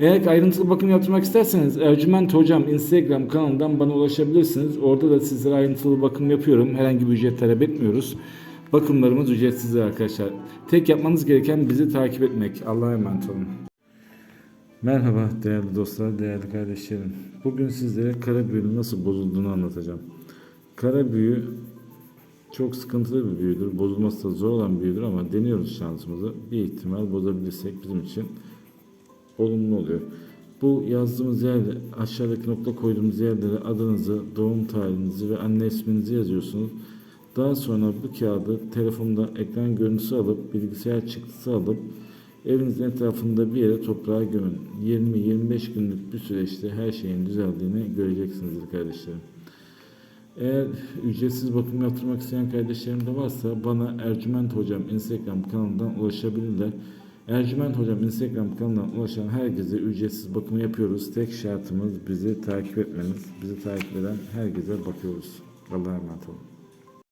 Eğer ayrıntılı bakım yaptırmak isterseniz Ercüment Hocam Instagram kanalından bana ulaşabilirsiniz. Orada da sizlere ayrıntılı bakım yapıyorum. Herhangi bir ücret talep etmiyoruz. Bakımlarımız ücretsizdir arkadaşlar. Tek yapmanız gereken bizi takip etmek. Allah'a emanet olun. Merhaba değerli dostlar, değerli kardeşlerim. Bugün sizlere kara büyünün nasıl bozulduğunu anlatacağım. Kara büyü çok sıkıntılı bir büyüdür. Bozulması da zor olan bir büyüdür ama deniyoruz şansımızı. Bir ihtimal bozabilirsek bizim için olumlu oluyor. Bu yazdığımız yerde aşağıdaki nokta koyduğumuz yerlere adınızı, doğum tarihinizi ve anne isminizi yazıyorsunuz. Daha sonra bu kağıdı telefonda ekran görüntüsü alıp bilgisayar çıktısı alıp evinizin etrafında bir yere toprağa gömün. 20-25 günlük bir süreçte her şeyin düzeldiğini göreceksinizdir kardeşlerim. Eğer ücretsiz bakım yaptırmak isteyen kardeşlerim de varsa bana Ercüment Hocam Instagram kanalından ulaşabilirler. Ercüment Hocam Instagram kanalından ulaşan herkese ücretsiz bakımı yapıyoruz. Tek şartımız bizi takip etmeniz. Bizi takip eden herkese bakıyoruz. Allah'a emanet olun.